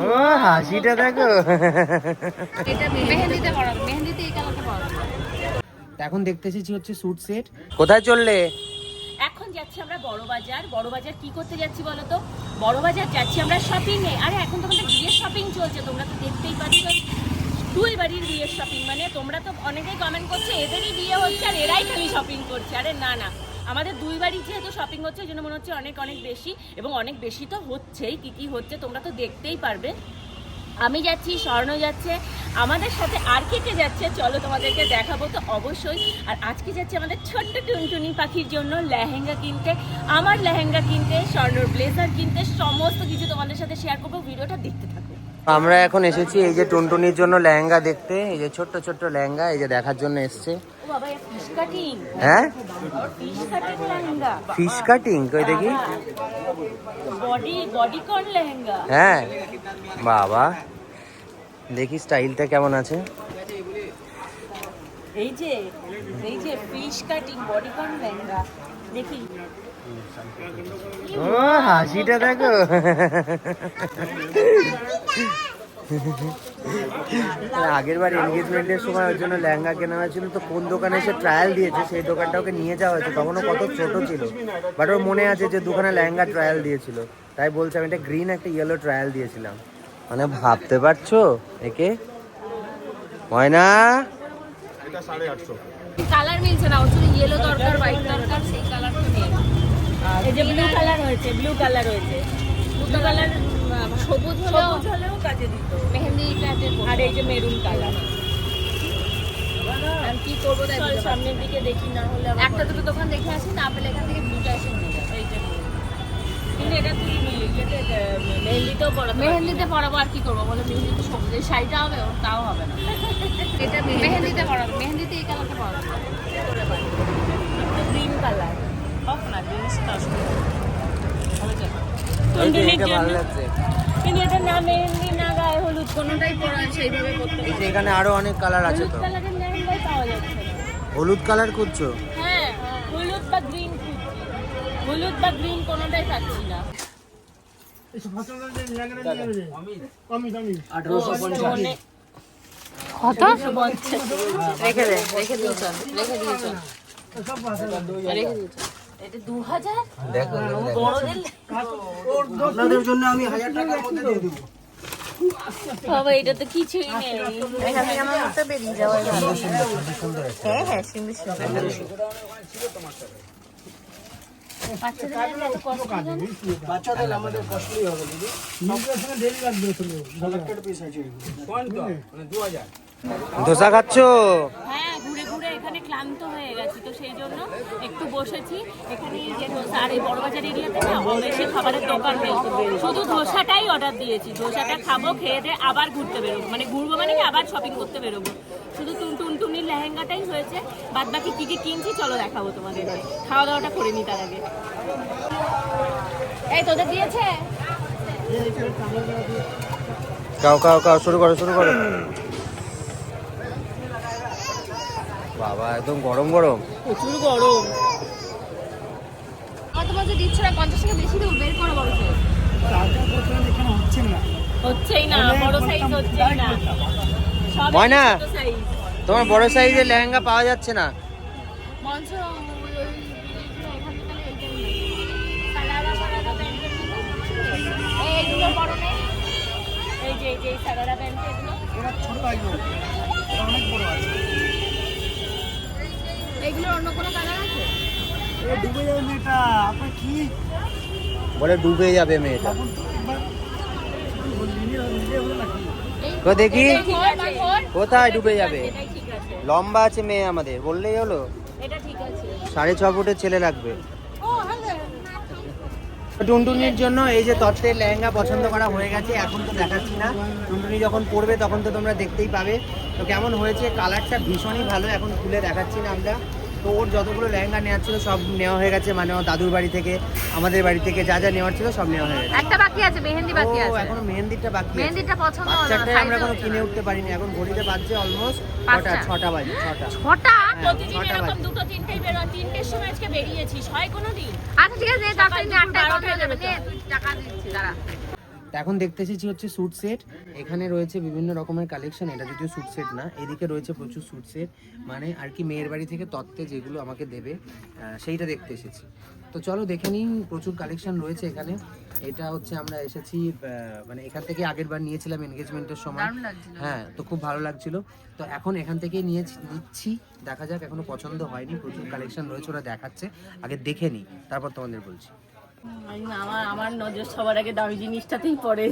ও হাসিটা দেখো। এখন দেখতে এসেছি হচ্ছে স্যুট সেট কোথায় চললে? এখন যাচ্ছি আমরা বড় বাজার। বড় বাজার কি করতে যাচ্ছি বলো তো? বড় বাজার যাচ্ছি আমরা শপিং এ। আরে এখন তো আমাদের বিয়ের শপিং চলছে তোমরা তো দেখতেই পাচ্ছ। দুই বাড়ির বিয়ের শপিং মানে তোমরা তো অনেকেই কমেন্ট করছ এদেরই বিয়ে হচ্ছে আর এরাই খালি শপিং করছে। আরে না না। আমাদের দুই বাড়ি যেহেতু শপিং হচ্ছে ওই জন্য মনে হচ্ছে অনেক অনেক বেশি এবং অনেক বেশি তো হচ্ছেই। কি কি হচ্ছে তোমরা তো দেখতেই পারবে। আমি যাচ্ছি স্বর্ণ যাচ্ছে। আমাদের সাথে আর কে কে যাচ্ছে? চলো তোমাদেরকে দেখাবো তো অবশ্যই। আর আজকে যাচ্ছে আমাদের ছোট্ট টুনটুনি পাখির জন্য লেহেঙ্গা কিনতে। আমার লেহেঙ্গা কিনতে, স্বর্ণর ব্লেজার কিনতে, সমস্ত কিছু তোমাদের সাথে শেয়ার করব। ভিডিওটা দেখতে থাকো। আমরা এখন এসেছি এই যে টুনটুনির জন্য লেহেঙ্গা দেখতে এই যে ছোট্ট ছোট্ট লেহেঙ্গা এই যে দেখার জন্য এসছে। ফিশ কাটিং হ্যাঁ? ফিশ কাটিং কই দেখি? হ্যাঁ বাবা। দেখি স্টাইলটা কেমন আছে। এই যে এই যে ফিশ কাটিং বডি কন লেহেঙ্গা। দেখি। ও হাসিটা দেখো। আগের বার এনগেজমেন্টের সময় ওর জন্য লেহেঙ্গা কেনা হয়েছিল তো কোন দোকানে সে ট্রায়াল দিয়েছে সেই দোকানটা ওকে নিয়ে যাওয়া হয়েছে। তখনও কত ছোট ছিল। বাট ওর মনে আছে যে দোকানে লেহেঙ্গা ট্রায়াল দিয়েছিল। তাই বলছে আমি একটা গ্রিন একটা ইয়েলো ট্রায়াল দিয়েছিলাম। মানে ভাবতে পারছ একে? ময়না? কালার মিলছে না ওর ইয়েলো দরকার হোয়াইট দরকার সেই কালারটা নিয়ে এই যে ব্লু কালার হয়েছে ব্লু কালার হয়েছে ব্লু কালার সবুজ হলেও হলেও কাজে দিত। মেহেন্দি আর এই যে মেরুন কালার আমি কি করব তাই চল বুঝতে পারছি সামনের দিকে দেখি না হলে একটা দুটো দোকান দেখে আসি না পেলে এখান থেকে ব্লুটা এসে নিয়ে যাব। এই কিন্তু এটা তুই মেহেন্দিতেও মেহেন্দিতে পড়াবো আর কি করব বলো? মেহেন্দিতে সবুজ। শাড়িটা হবে তাও হবে না। এটা মেহেন্দিতে পড়াবো মেহেন্দিতে এই কালারটা পড়াবো একটু গ্রিন কালার অফ না গ্রিনটা ভালো চল এই যে টুনটুনির এটা ভালো জন্য লাগছে কিন্তু এটা না মেহেন্দি না গায়ে হলুদ কোনোটাই পরা সেইভাবে করতে এই যে এখানে আরও অনেক কালার আছে হলুদ তো কালারের লেহেঙ্গাই পাওয়া যাচ্ছে হলুদ কালার খুঁজছো? হ্যাঁ হলুদ বা গ্রিন হলুদ বা গ্রিন কোনোটাই পাচ্ছি না। অনেক- কত? রেখে দে রেখে দিয়েছ রেখে দিয়েছ রেখে দিয়েছ আপনাদের জন্য আমি হাজার টাকার মধ্যে দিয়ে দেবো। বাবা এটা তো কিছুই নেই। বাচ্চাদের জন্য এত কষ্ট কেন? বাচ্চাদের আমাদের কস্টলি হবে দিদি। সবটার সঙ্গে ডেলি লাগবে হাজার পিস আছে। ধোসা খাচ্ছো? হ্যাঁ এখানে ক্লান্ত হয়ে গেছি, তো সেই জন্য একটু বসেছি। এখানে যে ধোসা, আর এই বড়বাজার এরিয়াতে না বেশি খাবারের দোকান নেই। শুধু ধোসাটাই অর্ডার দিয়েছি। ধোসাটা খাব, খেয়ে দিয়ে আবার ঘুরতে বেরোবো। মানে ঘুরবো মানে কি আবার শপিং করতে বেরোবো। শুধু টুন টুনটুনির লেহেঙ্গাটাই হয়েছে। বাদ বাকি কী কি কিনছি, চলো দেখাবো তোমাদের। খাওয়া দাওয়াটা করে নি তার আগে। এই তোদের দিয়েছে? খাও খাও খাও, শুরু করো শুরু করো। বাবা একদম গরম গরম। প্রচুর গরম। দিচ্ছে না পঞ্চাশ টাকা বেশি দেবো বের করো বড় করে এখানে হচ্ছে না। হচ্ছেই না বড় সাইজ হচ্ছেই না। ময়না। তোমার বড় সাইজের লেহেঙ্গা পাওয়া যাচ্ছে না। এই যে এই যে সারারা প্যান্ট এগুলো। ছোট লাগবে অনেক বড় আছে। এইগুলোর অন্য কোনো কালার আছে? এ ডুবে যাবে মেয়েটা আপনার কি? বলে ডুবে যাবে মেয়েটা। দেখি। কোথায় ডুবে যাবে? এটাই ঠিক আছে। লম্বা আছে মেয়ে আমাদের বললেই হলো। এটা ঠিক আছে। সাড়ে ছ ফুটের ছেলে লাগবে। টুনটুনির জন্য এই যে তত্ত্বের লেহেঙ্গা পছন্দ করা হয়ে গেছে এখন তো দেখাচ্ছি না। টুনটুনি যখন পরবে তখন তো তোমরা দেখতেই পাবে। তো কেমন হয়েছে? কালারটা ভীষণই ভালো এখন খুলে দেখাচ্ছি না আমরা। তো ওর যতগুলো লেহেঙ্গা নেওয়ার ছিল সব নেওয়া হয়ে গেছে মানে দাদুর বাড়ি থেকে আমাদের বাড়ি থেকে যা যা নেওয়ার ছিল সব নেওয়া হয়ে গেছে। একটা বাকি আছে মেহেন্দি বাকি আছে। এখনও মেহেন্দিটা বাকি মেহেন্দিটা পছন্দ হলো আমরা কোনো কিনে উঠতে পারিনি এখন ঘড়িতে বাজছে অলমোস্ট পাঁচটা। ছটা ছটা বাজে ছটা। ছটা? হ্যাঁ, প্রতিদিন এরকম দুটো তিনটেই বেরো তিনটের সময় আজকে বেরিয়েছিস হয় কোনো দিন আচ্ছা ঠিক আছে দরকার নেই আটটায় কথা হয়ে যাবে নে, তুই টাকা দিচ্ছি দাঁড়া। এখন দেখতে এসেছি হচ্ছে স্যুট সেট এখানে রয়েছে বিভিন্ন রকমের কালেকশন এটা যদিও স্যুট সেট না এদিকে রয়েছে প্রচুর স্যুট সেট মানে আর কি মেয়ের বাড়ি থেকে তত্ত্বে যেগুলো আমাকে দেবে সেইটা দেখতে এসেছি। তো চলো দেখে নিন প্রচুর কালেকশন রয়েছে এখানে। এটা হচ্ছে আমরা এসেছি মানে এখান থেকে আগের বার নিয়েছিলাম এনগেজমেন্টের সময়। হ্যাঁ তো খুব ভালো লাগছিল। তো এখন এখান থেকেই নিয়ে নিচ্ছি দেখা যাক এখনও পছন্দ হয়নি প্রচুর কালেকশন রয়েছে ওরা দেখাচ্ছে। আগে দেখে নিই তারপর তোমাদের বলছি। আমার আমার নজর সবার আগে দামি জিনিসটাতেই পড়ে।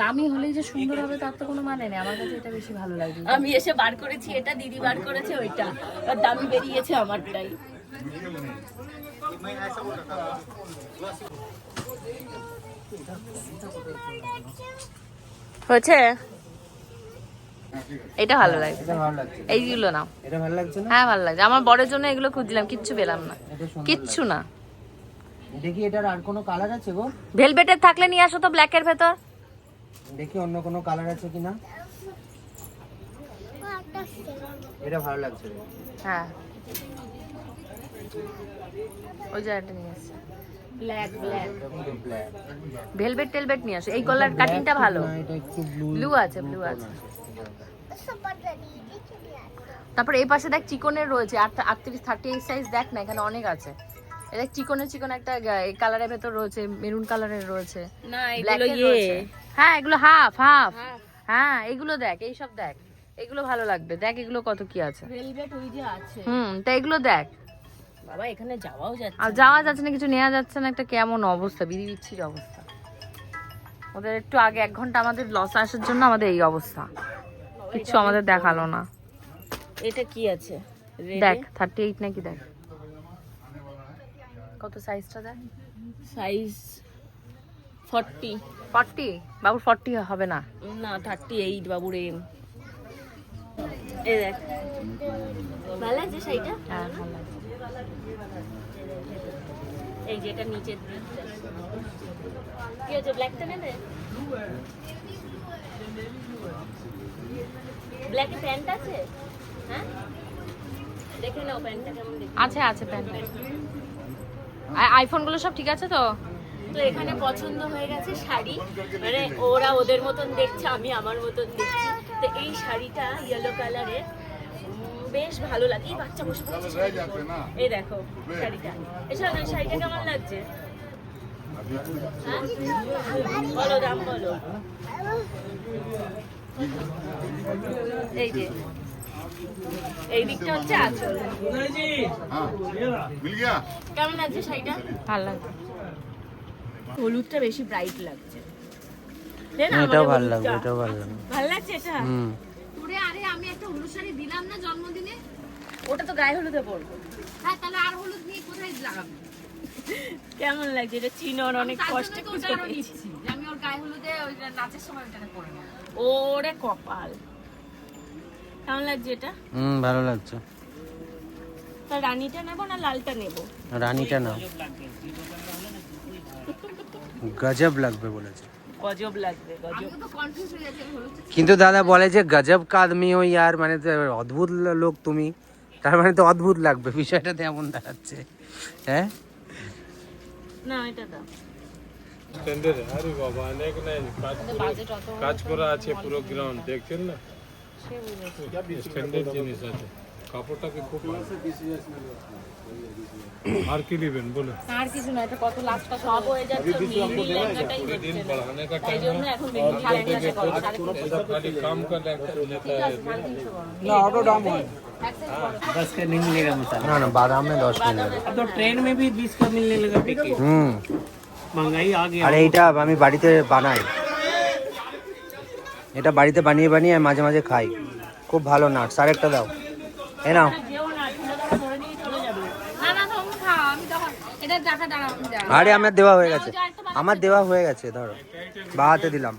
দামি হলেই যে সুন্দর হবে তার তো কোনো মানে নেই। আমার কাছে এটা বেশি ভালো লাগে। আমি এসে বার করেছি এটা দিদি বার করেছে ওইটা। আর দামি বেরিয়েছে আমারটাই। হয়েছে এটা ভালো লাগে এটা ভালো লাগছে। এইগুলো নাও। এটা ভালো লাগছে না? হ্যাঁ ভালো লাগছে। আমার বরের জন্য এগুলো খুঁজছিলাম কিচ্ছু পেলাম না। কিচ্ছু না। দেখি এটার আর কোনো কালার আছে গো? ভেলভেটের থাকলে নিয়ে আসো তো ব্ল্যাকের ভেতর। দেখি অন্য কোনো কালার আছে কিনা? এটা ভালো লাগছে। হ্যাঁ। ওই জায়গাটা নিয়ে আসছে। Black black. ভেলভেট টেলভেট নিয়ে আসো। এই কলার কাটিংটা ভালো। না, এটা একটু ব্লু আছে, blue আছে। তারপর এই পাশে দেখ চিকনের রয়েছে। আটত্রিশ থার্টি এইট সাইজ দেখ না এখানে অনেক আছে। এটা চিকনের চিকন একটা কালারের ভেতর রয়েছে মেরুন কালারের রয়েছে। না এগুলো ইয়ে। হ্যাঁ এগুলো হাফ হাফ হ্যাঁ এগুলো দেখ এইসব দেখ। এগুলো ভালো লাগবে। দেখ এগুলো কত কি আছে। ভেলভেট ওই যে আছে। হুম তা এগুলো দেখ। বাবা এখানে যাওয়াও যাচ্ছে আর যাওয়া যাচ্ছে না কিছু নেওয়া যাচ্ছে না একটা কেমন অবস্থা বিড়ি বিচ্ছির অবস্থা। ওদের একটু আগে এক ঘণ্টা আমাদের লস আসার জন্য আমাদের এই অবস্থা। কিছু আমাদের দেখাল না। এটা কি আছে? দেখ থার্টি এইট নাকি দেখ। কত সাইজটা দেখ? সাইজ ফর্টি ফর্টি বাবুর ফর্টি হবে না। না থার্টি এইট বাবুর। এম এই দেখ। ভালো আছে শাড়িটা? হ্যাঁ ভালো। এই যে এটা নিচের দিকটা কি হচ্ছে ব্ল্যাকটা নেবে? ব্ল্যাকে প্যান্ট আছে? হ্যাঁ? দেখে নাও প্যান্টটা কেমন আছে আছে প্যান্ট আইফোনগুলো সব ঠিক আছে তো? তো এখানে পছন্দ হয়ে গেছে শাড়ি। মানে ওরা ওদের মতন দেখছে আমি আমার মতন দেখছি। তো এই শাড়িটা ইয়েলো কালারের বেশ ভালো লাগে। এই বাচ্চা বসে এই দেখো শাড়িটা। এই শাড়িটা কেমন লাগছে? বলো দাম বলো। এই যে। এই দিকটা হচ্ছে আচল। কেমন লাগছে শাড়িটা? ভালো লাগছে। হলুদটা বেশি ব্রাইট লাগছে। মানে এটাও ভালো লাগবে এটাও লাগছে এটা? তোরে আরে আমি একটা হলুদ শাড়ি দিলাম না জন্মদিনে? ওটা তো গায়ে হলুদে পরবো হ্যাঁ তাহলে আর হলুদ নিয়ে কোথায় লাগাবো? কেমন লাগছে? এটা চিনর অনেক তার কষ্টে খুঁজে পেয়েছি। আমি ওর গায়ে হলুদে ওই নাচের সময় পরে ওরে কপাল। কেমন লাগছে এটা? হুম ভালো লাগছে। তা রানীটা নেব না লালটা নেব? রানীটা নাও। গজব লাগবে বলেছে। গজব লাগবে গজব। কিন্তু দাদা বলে যে গজব কা আদমি হো ইয়ার মানে তো অদ্ভুত লোক তুমি। তার মানে তো অদ্ভুত লাগবে বিষয়টা তেমন দাঁড়াচ্ছে। হ্যাঁ? না এটা দাও। স্ট্যান্ডার্ড আরে বাবা অনেক নাই কাজ কাজ করা আছে পুরো গ্রাউন্ড দেখছেন না? স্ট্যান্ডার্ড জিনিস আছে। কাপড়টা কি খুব ভালো আর কি নেবেন বলো আর কিছু না এটা কত লাস্ট কত সব হয়ে যাচ্ছে মেহেন্দি লেহেঙ্গাটাই पूरे হচ্ছে दिन না बढ़ाने का তাই टाइम জন্য এখন মেহেন্দি লেহেঙ্গাটা করো সাড়ে তিনশো है खाली काम का लेता है ना ऑटो डाउन है दस का नहीं मिलेगा मसाला না না বাদাম में দশ মিনিট अब तो ट्रेन में भी बीस का मिलने लगा पैकेट হুম महंगाई आ गया আর এইটা আমি বাড়িতে বানাই এটা বাড়িতে বানিয়ে বানিয়ে আমি মাঝে মাঝে খাই খুব ভালো নাটস আর একটা দাও এ নাও। আরে আমার দেওয়া হয়ে গেছে। আমার দেওয়া হয়ে গেছে ধরো। বাহাতে দিলাম।